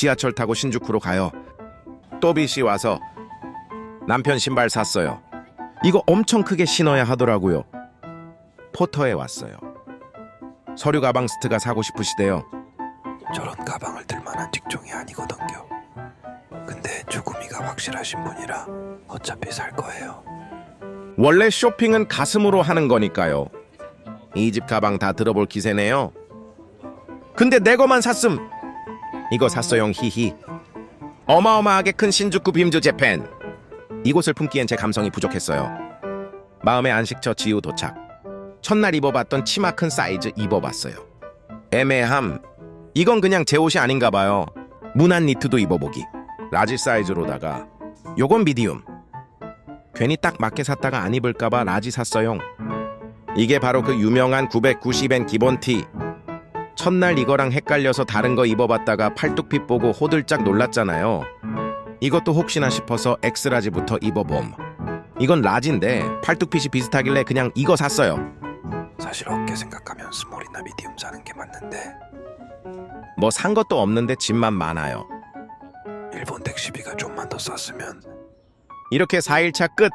지하철 타고 신주쿠로 가요. 또비 씨 와서 남편 신발 샀어요. 이거 엄청 크게 신어야 하더라고요. 포터에 왔어요. 서류 가방 스트가 사고 싶으시대요. 저런 가방을 들 만한 직종이 아니거든요. 근데 죽음이가 확실하신 분이라 어차피 살 거예요. 원래 쇼핑은 가슴으로 하는 거니까요. 이 집 가방 다 들어볼 기세네요. 근데 내 거만 샀음. 이거 샀어용 히히. 어마어마하게 큰 신주쿠 빔즈 재팬. 이곳을 품기엔 제 감성이 부족했어요. 마음의 안식처 지우 도착. 첫날 입어봤던 치마 큰 사이즈 입어봤어요. 애매함. 이건 그냥 제 옷이 아닌가 봐요. 무난 니트도 입어보기. 라지 사이즈로다가 요건 미디움. 괜히 딱 맞게 샀다가 안 입을까봐 라지 샀어요. 이게 바로 그 유명한 990엔 기본 티. 첫날 이거랑 헷갈려서 다른 거 입어봤다가 팔뚝핏 보고 호들짝 놀랐잖아요. 이것도 혹시나 싶어서 엑스라지부터 입어봄. 이건 라지인데 팔뚝핏이 비슷하길래 그냥 이거 샀어요. 사실 어깨 생각하면 스몰이나 미디움 사는 게 맞는데 뭐 산 것도 없는데 집만 많아요. 일본 택시비가 좀만 더 쌌으면 이렇게 4일차 끝.